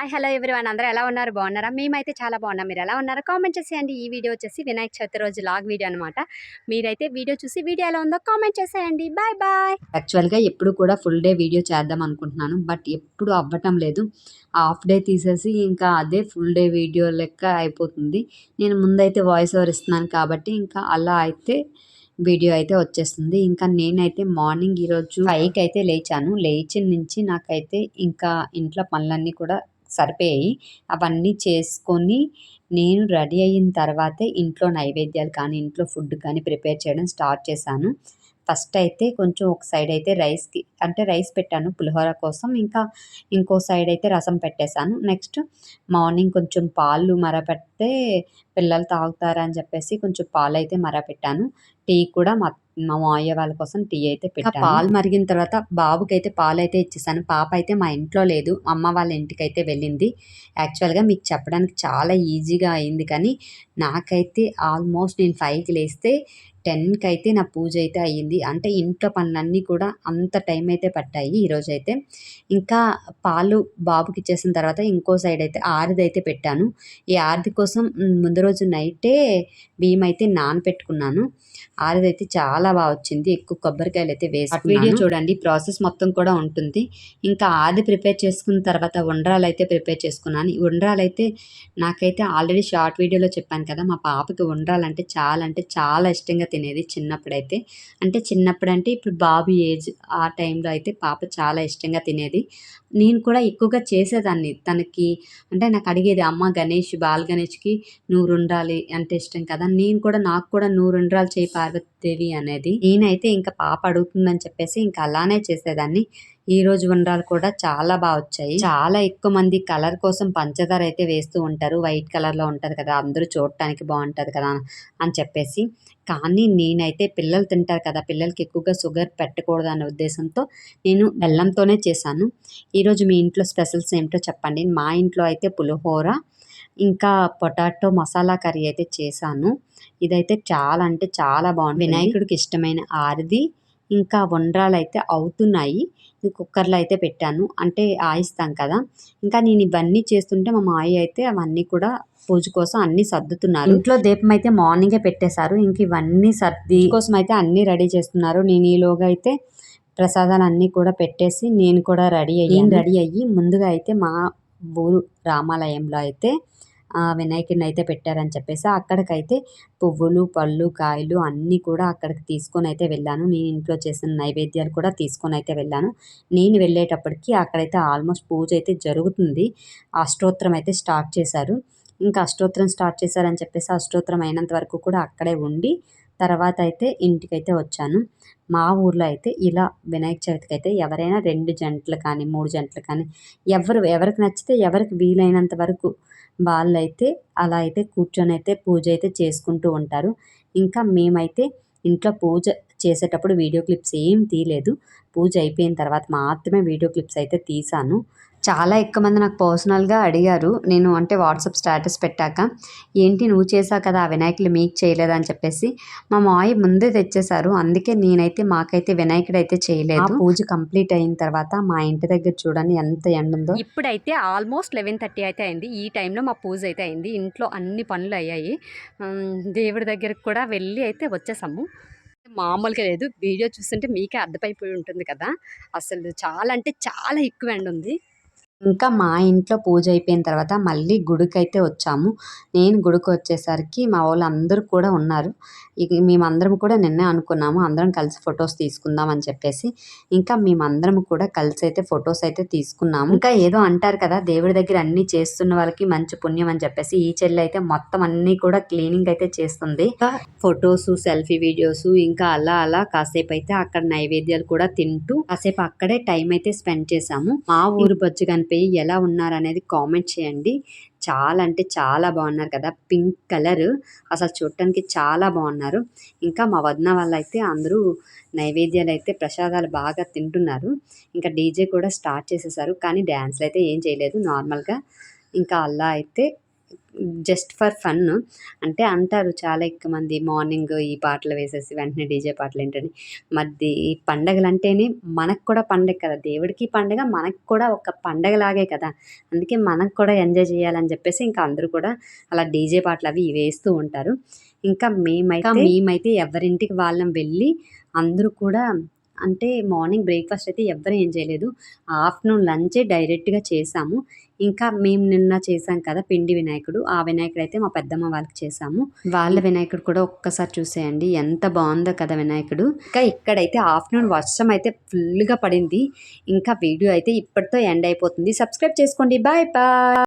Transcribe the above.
Hi hello everyone అందరూ ఎలా ఉన్నారు? బాగున్నారా? మేమైతే చాలా బాగున్నాం. మీరు ఎలా ఉన్నారు కామెంట్ చేసేయండి. ఈ వీడియో వచ్చేసి వినాయక చవితి రోజు లాగ్ వీడియో అనమాట మీరైతే వీడియో చూసి వీడియో ఎలా ఉందో కామెంట్ చేసేయండి. బాయ్ బాయ్ యాక్చువల్గా ఎప్పుడు కూడా ఫుల్ డే వీడియో చేద్దాం అనుకుంటున్నాను. బట్ ఎప్పుడు అవ్వటం లేదు. హాఫ్ డే తీసేసి ఇంకా అదే ఫుల్ డే వీడియో లెక్క అయిపోతుంది. నేను ముందైతే వాయిస్ ఓవర్ ఇస్తున్నాను కాబట్టి ఇంకా అలా అయితే వీడియో అయితే వచ్చేస్తుంది. ఇంకా నేనైతే మార్నింగ్ ఈరోజు ఫైవ్కి అయితే లేచాను. లేచిన నుంచి నాకైతే ఇంకా ఇంట్లో పనులన్నీ కూడా సరిపోయాయి. అవన్నీ చేసుకొని నేను రెడీ అయిన తర్వాతే ఇంట్లో నైవేద్యాలు కానీ ఇంట్లో ఫుడ్ కానీ ప్రిపేర్ చేయడం స్టార్ట్ చేశాను. ఫస్ట్ అయితే కొంచెం ఒక సైడ్ అయితే రైస్కి అంటే రైస్ పెట్టాను పులిహోర కోసం. ఇంకా ఇంకో సైడ్ అయితే రసం పెట్టేశాను. నెక్స్ట్ మార్నింగ్ కొంచెం పాలు మరపెడితే పిల్లలు తాగుతారని చెప్పేసి కొంచెం పాలు అయితే మరపెట్టాను. టీ కూడా మా మా మావయ్య వాళ్ళ కోసం టీ అయితే పెట్టాను. పాలు మరిగిన తర్వాత బాబుకి అయితే పాలు అయితే ఇచ్చేసాను. పాప అయితే మా ఇంట్లో లేదు. అమ్మ వాళ్ళ ఇంటికి అయితే వెళ్ళింది. యాక్చువల్గా మీకు చెప్పడానికి చాలా ఈజీగా అయింది కానీ నాకైతే ఆల్మోస్ట్ నేను ఫైవ్కి లేస్తే టెన్కి అయితే నా పూజ అయితే అయ్యింది. అంటే ఇంట్లో పనులన్నీ కూడా అంత టైం అయితే పట్టాయి ఈరోజు అయితే ఇంకా పాలు బాబుకి ఇచ్చేసిన తర్వాత ఇంకో సైడ్ అయితే ఆరిది అయితే పెట్టాను. ఈ ఆరిది కోసం ముందు రోజు నైటే బియ్యం అయితే నానపెట్టుకున్నాను. ఆరిది అయితే చాలా బాగా వచ్చింది. ఎక్కువ కొబ్బరికాయలు అయితే వేసి వీడియో చూడండి. ప్రాసెస్ మొత్తం కూడా ఉంటుంది. ఇంకా ఆది ప్రిపేర్ చేసుకున్న తర్వాత ఉండ్రాలు అయితే ప్రిపేర్ చేసుకున్నాను. ఈ ఉండ్రాలు అయితే నాకైతే ఆల్రెడీ షార్ట్ వీడియోలో చెప్పాను కదా మా పాపకి ఉండ్రాలు అంటే చాలా అంటే చాలా ఇష్టంగా తినేది చిన్నప్పుడైతే. అంటే చిన్నప్పుడు అంటే ఇప్పుడు బాబు ఏజ్ ఆ టైంలో అయితే పాప చాలా ఇష్టంగా తినేది. నేను కూడా ఎక్కువగా చేసేదాన్ని. తనకి అంటే నాకు అడిగేది అమ్మ గణేష్ బాల్ గణేష్కి నూరు ఉండాలి అంటే ఇష్టం కదా? నేను కూడా నాకు కూడా నూరు ఉండ్రాలు చేయి పార్వతీదేవి అనేది. నేనైతే ఇంకా పాప అడుగుతుందని చెప్పేసి ఇంకా అలానే చేసేదాన్ని. ఈ రోజు ఉండ్రాలు కూడా చాలా బాగా వచ్చాయి. చాలా ఎక్కువ మంది కలర్ కోసం పంచదార అయితే వేస్తూ ఉంటారు. వైట్ కలర్లో ఉంటది కదా అందరూ చూడటానికి బాగుంటది కదా అని చెప్పేసి. కానీ నేనైతే పిల్లలు తింటారు కదా పిల్లలకి ఎక్కువగా షుగర్ పెట్టకూడదు అనే ఉద్దేశంతో నేను బెల్లంతోనే చేశాను. ఈరోజు మీ ఇంట్లో స్పెషల్స్ ఏమిటో చెప్పండి. మా ఇంట్లో అయితే పులిహోర ఇంకా పొటాటో మసాలా కర్రీ అయితే చేశాను. ఇదైతే చాలా అంటే చాలా బాగుంది వినాయకుడికి ఇష్టమైన ఆరిది ఇంకా వండ్రాలు అయితే అవుతున్నాయి. కుక్కర్లో అయితే పెట్టాను. అంటే ఆయిస్తాం కదా. ఇంకా నేను ఇవన్నీ చేస్తుంటే మా మాయ అయితే అవన్నీ కూడా పూజ కోసం అన్ని సర్దుతున్నారు. ఇంట్లో దీపం అయితే మార్నింగే పెట్టేశారు. ఇంక ఇవన్నీ సర్ది కోసం అయితే అన్ని రెడీ చేస్తున్నారు. నేను ఈలోగా అయితే ప్రసాదాలు అన్నీ కూడా పెట్టేసి నేను కూడా రెడీ అయ్యి రెడీ అయ్యి? ముందుగా అయితే మా ఊరు రామాలయంలో అయితే వినాయకుడిని అయితే పెట్టారని చెప్పేసి అక్కడికైతే పువ్వులు పళ్ళు కాయలు అన్నీ కూడా అక్కడికి తీసుకొని అయితే వెళ్ళాను. నేను ఇంట్లో చేసిన నైవేద్యాలు కూడా తీసుకొని అయితే వెళ్ళాను. నేను వెళ్ళేటప్పటికి అక్కడైతే ఆల్మోస్ట్ పూజ అయితే జరుగుతుంది. అష్టోత్తరం అయితే స్టార్ట్ చేశారు. ఇంకా అష్టోత్తరం స్టార్ట్ చేశారని చెప్పేసి అష్టోత్తరం అయినంత వరకు కూడా అక్కడే ఉండి తర్వాత అయితే ఇంటికైతే వచ్చాను. మా ఊర్లో అయితే ఇలా వినాయక చవితికి అయితే ఎవరైనా రెండు జంటలు కానీ మూడు జంటలు కానీ ఎవరు ఎవరికి నచ్చితే ఎవరికి వీలైనంత వరకు వాళ్ళైతే అలా అయితే కూర్చొని అయితే పూజ అయితే చేసుకుంటూ ఉంటారు. ఇంకా మేమైతే ఇంట్లో పూజ చేసేటప్పుడు వీడియో క్లిప్స్ ఏం తీయలేదు. పూజ అయిపోయిన తర్వాత మాత్రమే వీడియో క్లిప్స్ అయితే తీసాను చాలా ఎక్కువ మంది నాకు పర్సనల్గా అడిగారు. నేను అంటే వాట్సాప్ స్టేటస్ పెట్టాక ఏంటి నువ్వు చేసావు కదా ఆ వినాయకులు మీకు చేయలేదని చెప్పేసి మా మాయ ముందే తెచ్చేశారు. అందుకే నేనైతే మాకైతే వినాయకుడు అయితే చేయలేదు. పూజ కంప్లీట్ అయిన తర్వాత మా ఇంటి దగ్గర చూడండి ఎంత ఎండ ఉందో. ఇప్పుడైతే ఆల్మోస్ట్ లెవెన్ థర్టీ అయితే అయింది. ఈ టైంలో మా పూజ అయితే అయింది. ఇంట్లో అన్ని పనులు అయ్యాయి. దేవుడి దగ్గరకు కూడా వెళ్ళి అయితే వచ్చేసాము. మామూలుగా లేదు. వీడియో చూస్తుంటే మీకే అర్థమైపోయి ఉంటుంది కదా. అసలు చాలా అంటే చాలా ఎక్కువ ఎండ ఉంది ఇంకా మా ఇంట్లో పూజ అయిపోయిన తర్వాత మళ్ళీ గుడికైతే వచ్చాము. నేను గుడికి వచ్చేసరికి మా వాళ్ళు అందరూ కూడా ఉన్నారు. ఇక మేమందరం కూడా నిన్నే అనుకున్నాము అందరం కలిసి ఫొటోస్ తీసుకుందాం అని చెప్పేసి. ఇంకా మేమందరం కూడా కలిసి అయితే ఫొటోస్ అయితే తీసుకున్నాము. ఇంకా ఏదో అంటారు కదా దేవుడి దగ్గర అన్నీ చేస్తున్న వాళ్ళకి మంచి పుణ్యం అని చెప్పేసి ఈ చెల్లి అయితే మొత్తం అన్నీ కూడా క్లీనింగ్ అయితే చేస్తుంది. ఫొటోస్ సెల్ఫీ వీడియోస్ ఇంకా అలా అలా కాసేపు అయితే అక్కడ నైవేద్యాలు కూడా తింటూ కాసేపు అక్కడే టైం అయితే స్పెండ్ చేసాము మా ఊరు బొచ్చు కనిపోయి ఎలా ఉన్నారు అనేది కామెంట్ చేయండి. చాలా అంటే చాలా బాగున్నారు కదా. Pink colour. అసలు చూడటానికి చాలా బాగున్నారు. ఇంకా మా వదిన వాళ్ళు అయితే అందరూ నైవేద్యాలు అయితే ప్రసాదాలు బాగా తింటున్నారు. ఇంకా డీజే కూడా స్టార్ట్ చేసేసారు. కానీ డ్యాన్స్లు అయితే ఏం చేయలేదు. నార్మల్గా ఇంకా అలా అయితే జస్ట్ ఫర్ ఫన్. అంటే అంటారు చాలా ఎక్కువ మంది మార్నింగ్ ఈ పాటలు వేసేసి వెంటనే డీజే పాటలు ఏంటని. మరి ఈ పండగలు అంటేనే మనకు కూడా పండగ కదా. దేవుడికి పండగ మనకు కూడా ఒక పండగలాగే కదా. అందుకే మనకు కూడా ఎంజాయ్ చేయాలని చెప్పేసి ఇంకా అందరూ కూడా అలా డీజే పాటలు అవి వేస్తూ ఉంటారు. ఇంకా మేమైతే మేమైతే ఎవరింటికి వాళ్ళం వెళ్ళి అందరూ కూడా అంటే మార్నింగ్ బ్రేక్ఫాస్ట్ అయితే ఎవ్వరు ఏం చేయలేదు. ఆఫ్టర్నూన్ లంచే డైరెక్ట్గా చేసాము ఇంకా మేము నిన్న చేసాం కదా పిండి వినాయకుడు ఆ వినాయకుడు అయితే మా పెద్దమ్మ వాళ్ళకి చేసాము వాళ్ళ వినాయకుడు కూడా ఒక్కసారి చూసేయండి ఎంత బాగుందో కదా వినాయకుడు. ఇంకా ఇక్కడైతే ఆఫ్టర్నూన్ వర్షం అయితే ఫుల్గా పడింది. ఇంకా వీడియో అయితే ఇప్పటితో ఎండ్ అయిపోతుంది. సబ్స్క్రైబ్ చేసుకోండి. Bye bye.